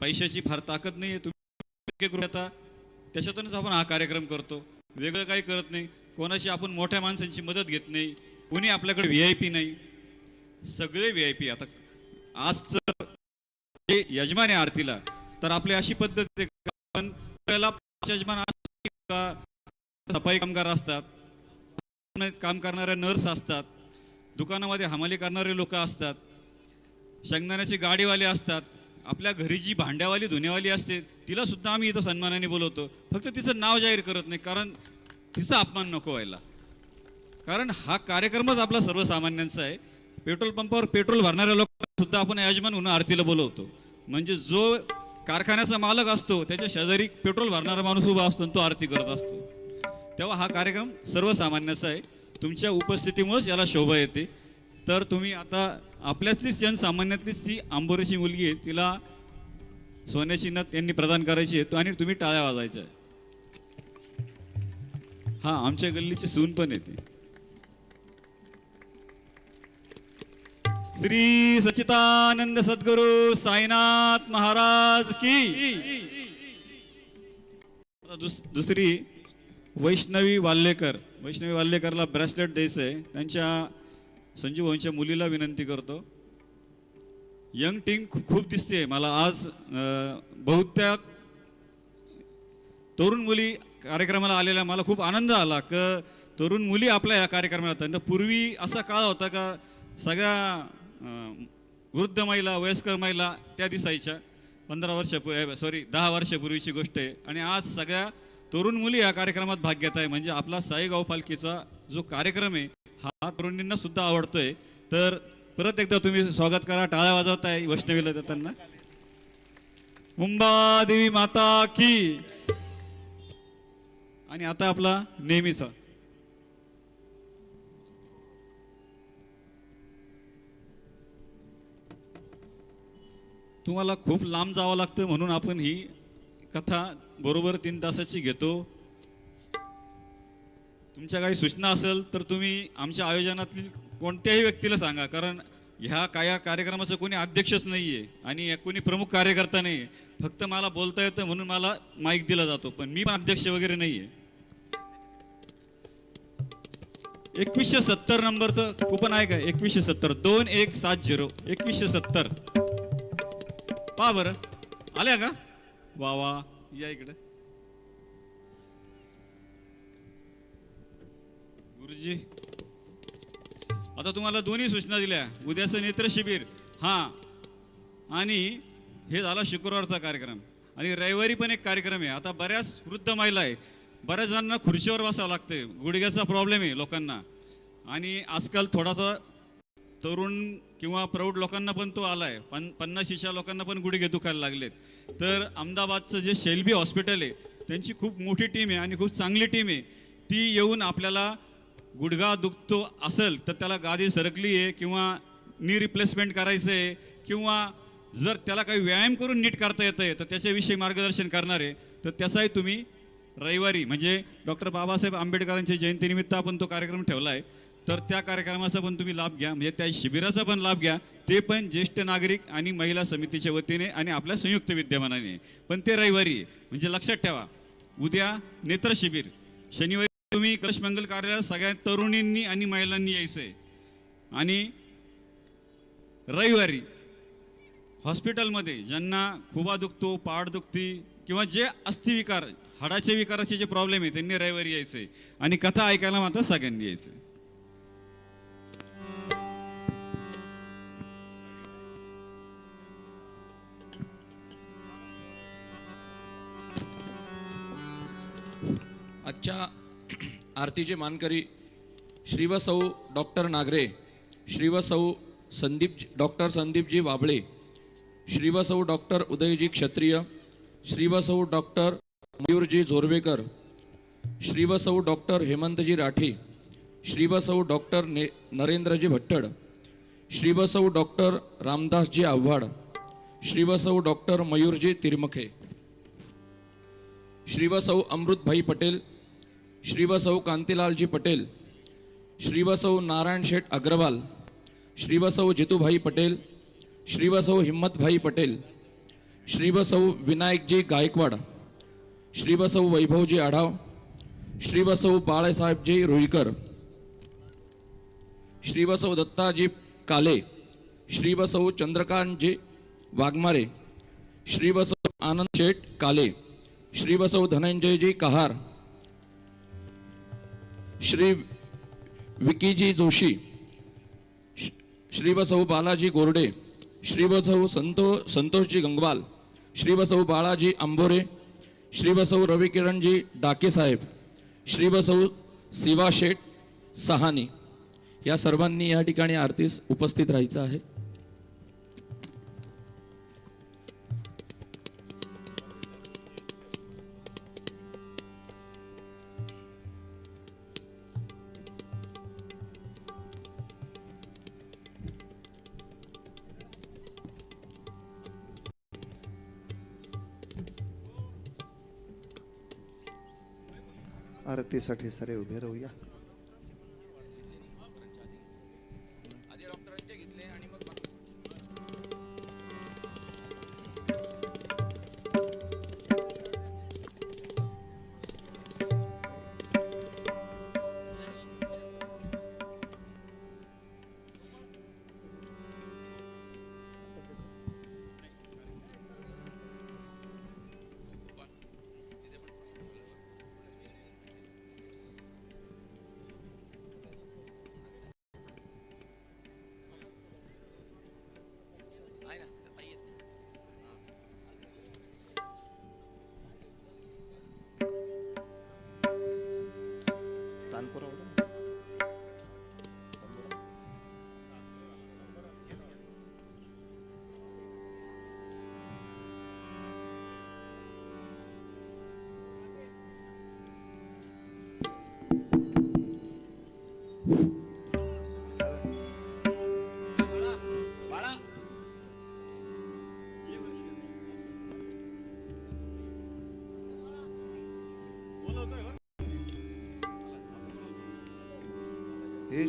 पैशाची फार ताकद नाही आहे तुम्ही करू आता त्याच्यातूनच आपण हा कार्यक्रम करतो. वेगळं काही करत नाही. कोणाशी आपण मोठ्या माणसांची मदत घेत नाही. कोणी आपल्याकडे व्ही आय पी नाही. सगळे व्ही आय पी आता आज जर जे यजमान आहे आरतीला तर आपली अशी पद्धत आहे पण आपल्याला यजमान का? सफाई कामगार असतात. काम करणाऱ्या नर्स असतात. दुकानामध्ये हमाली करणारे लोक असतात. शेंगदाण्याचे गाडीवाले असतात. आपल्या घरी जी भांड्यावाली धुण्यावाली असते तिला सुद्धा आम्ही इथं सन्मानाने बोलवतो. फक्त तिचं नाव जाहीर करत नाही कारण तिचा अपमान नको व्हायला. कारण हा कार्यक्रमच आपला सर्वसामान्यांचा आहे. पेट्रोल पंपावर पेट्रोल भरणाऱ्या लोकांना सुद्धा आपण यजमान म्हणून आरतीला बोलवतो. म्हणजे जो कारखान्याचा मालक असतो त्याच्या शेजारी पेट्रोल भरणारा माणूस उभा असतो आणि तो आरती करत असतो. तेव्हा हा कार्यक्रम सर्वसामान्याचा आहे. तुमच्या उपस्थितीमुळेच याला शोभा येते. तर तुम्ही आता आपल्यातलीच जनसामान्यातलीच ती आंबोरीची मुलगी आहे तिला सोन्याची नथ यांनी प्रदान करायची आहे आणि तुम्ही टाळ्या वाजायच्या आहे. हा आमच्या गल्लीची सून पण येते श्री सचितानंद सद्गुरु साईनाथ महाराज की. दुस- दुसरी वैष्णवी वाल्लेकर वैष्णवी वाल्लेकरला ब्रेसलेट द्यायचं आहे त्यांच्या संजीव भाऊंच्या मुलीला विनंती करतो. यंग टीम खूप खूप दिसते. मला आज बहुत्या बहुतेक तरुण मुली कार्यक्रमाला आलेल्या मला खूप आनंद आला क तरुण मुली आपल्या या कार्यक्रमाला येतात तर पूर्वी असा काळ होता का सगळ्या वृद्ध महिला वयस्कर महिला त्या दिसायच्या. पंधरा वर्षापूर्वी सॉरी दहा वर्षापूर्वीची गोष्ट आहे. आणि आज सगळ्या तरुण मुली या कार्यक्रमात भाग घेत आहे. म्हणजे आपला साईगाव पालखीचा जो कार्यक्रम आहे हा तरुणींना सुद्धा आवडतोय. तर परत एकदा तुम्ही स्वागत करा. टाळ्या वाजवताय वैष्णवीला देताना मुंबा देवी माता की. आणि आता आपला नेहमीचा. तुम्हाला खूप लांब जावं लागतं म्हणून आपण ही कथा बरोबर तीन तासाची घेतो. तुमच्या काही सूचना असेल तर तुम्ही आमच्या आयोजनातील कोणत्याही व्यक्तीला सांगा कारण ह्या काय कार्यक्रमाचं कोणी अध्यक्षच नाही आहे आणि कोणी प्रमुख कार्यकर्ता नाही आहे फक्त मला बोलता येतं म्हणून मला माईक दिला जातो पण मी पण अध्यक्ष वगैरे नाही आहे एकवीसशे सत्तर नंबरचं कुपन आहे का? एकवीसशे सत्तर. दोन एक सात झिरो. एकवीसशे सत्तर. पा बरं. आल्या का? वा वा. या इकडे. जी. आता तुम्हाला दोन्ही सूचना दिल्या. उद्याचं नेत्र शिबिर. हा. आणि हे झाला शुक्रवारचा कार्यक्रम. आणि रविवारी पण एक कार्यक्रम आहे. आता बऱ्याच वृद्ध महिला आहे. बऱ्याच जणांना खुर्चीवर बसावं लागते गुडघ्याचा प्रॉब्लेम आहे लोकांना. आणि आजकाल थोडासा तरुण किंवा प्रौढ लोकांना पण तो आला आहे पन पन्नाशीच्या लोकांना पण गुडघे दुखायला लागलेत. तर अहमदाबादचं जे शेल्बी हॉस्पिटल आहे त्यांची खूप मोठी टीम आहे आणि खूप चांगली टीम आहे. ती येऊन आपल्याला गुडघा दुखतो असेल तर त्याला गादी सरकली आहे किंवा नी रिप्लेसमेंट करायचं आहे किंवा जर त्याला काही व्यायाम करून नीट करता येतं आहे तर त्याच्याविषयी मार्गदर्शन करणार आहे तर त्याचाही तुम्ही रविवारी म्हणजे डॉक्टर बाबासाहेब आंबेडकरांच्या जयंतीनिमित्त आपण तो कार्यक्रम ठेवला आहे तर त्या कार्यक्रमाचा पण तुम्ही लाभ घ्या म्हणजे त्या शिबिराचा पण लाभ घ्या ते पण ज्येष्ठ नागरिक आणि महिला समितीच्या वतीने आणि आपल्या संयुक्त विद्यमानाने. पण ते रविवारी आहे म्हणजे लक्षात ठेवा उद्या नेत्र शिबिर शनिवारी तुम्ही कलश मंगल कार्यालयात सगळ्या तरुणींनी आणि महिलांनी यायचं आहे आणि रविवारी हॉस्पिटलमध्ये ज्यांना खुबा दुखतो पाड दुखती किंवा जे अस्थिविकार हाडाचे विकाराचे जे प्रॉब्लेम आहे त्यांनी रविवारी यायचे आणि कथा ऐकायला मात्र सगळ्यांनी यायचे अच्छा आजच्या आरतीचे मानकरी श्रीवसौ डॉक्टर नागरे श्रीवसौ संदीप डॉक्टर संदीपजी वाबळे श्रीवसौ डॉक्टर उदयजी क्षत्रिय श्रीवसौ डॉक्टर मयूरजी झोरवेकर श्रीवसौ डॉक्टर हेमंतजी राठी श्रीवसौ डॉक्टर ने नरेंद्रजी भट्टड श्रीवसौ डॉक्टर रामदासजी आव्हाड श्रीवसौ डॉक्टर मयूरजी तिरमखे श्रीवसौ अमृतभाई पटेल श्रीवसौ कांतीलालजी पटेल श्रीवसौ नारायण शेठ अग्रवाल श्रीवसौ जितूभाई पटेल श्रीवसौ हिम्मतभाई पटेल श्रीबसौ विनायकजी गायकवाड श्रीबसौ वैभवजी आढाव श्री बाळेसाहेबजी बाळासाहेबजी रुईकर श्री बसव दत्ताजी काले श्रीबसव चंद्रकांतजी वाघमारे श्रीबसव आनंद शेठ काले श्रीबसव धनंजयजी कहार श्री विकीजी जोशी श- श्री बसव बालाजी गोरडे श्री बसव संतो संतोषजी गंगवाल श्री बसव बाळाजी आंबोरे श्री बसऊ रविकिरणजी डाके साहेब श्री शिवा शेठ सहानी. या सर्वांनी या ठिकाणी आरतीस उपस्थित राहायचं आहे. आरतीसाठी सारे उभे राहूया.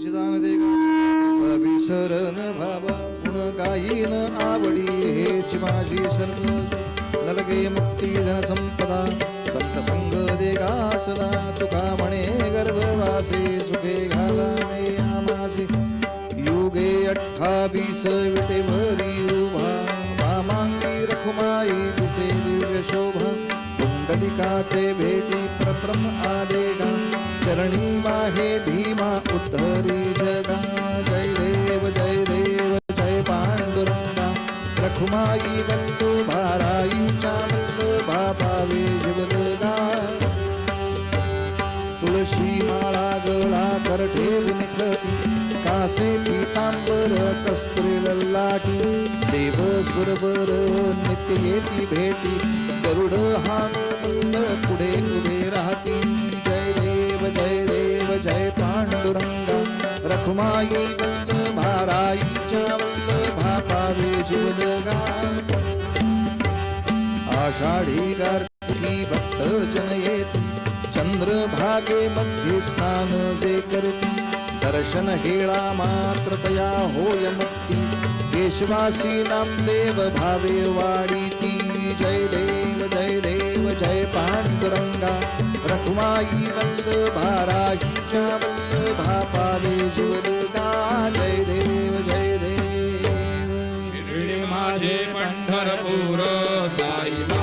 दान दे विसरण भावा गुण गायीन आवडी हेच माझी सर्व नलगे मुक्ती धन संपदा देगासला तुका म्हणे गर्भवासे सुखे घाला मे आमासे. युगे अठ्ठावीस विटेवरी उभा वामांगी रखुमाई दिसे दिव्य शोभा. कुंडलिकाचे भेटी प्रथम आलेगा चरणी माहे भीमा उद्धरी जगा. जय देव जय देव जय पांडुरंगा. रखुमाई बंधू भाराईच्या बंधू बापावे तुळशी माळा गळा कर ठेविनिकती कासे पीतांबर कस्तुरी ललाटी देव सुरबर नित्य येती भेटी. गरुड हानुंद पुढे उभे राहती. जय देव जय देव जय पांडुरंग. रखुमाई बंद भाराईच्या वल्लभा पावे जीवलगा आषाढी कार्तिकी भक्त जन येत. चंद्रभागे मध्ये स्नान जे करती दर्शन हेळा मात्र तया होय मुक्ती. केशवासी नाम देव भावे वाढीती जय देव जय देव जय पांडुरंगा. रखुमाई वल्लभा राहीच्या वल्लभा पावे जीवलगा जय देव जय देव. शिर्डी माझे पंढरपूर साईबा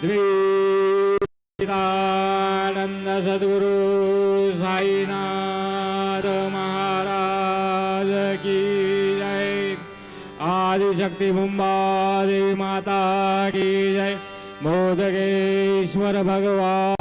श्रीदानंद सद्गुरु साईनाथ महाराज की जय। आदिशक्ती मुंबादेवी माता की जय। बोधकेश्वर भगवान।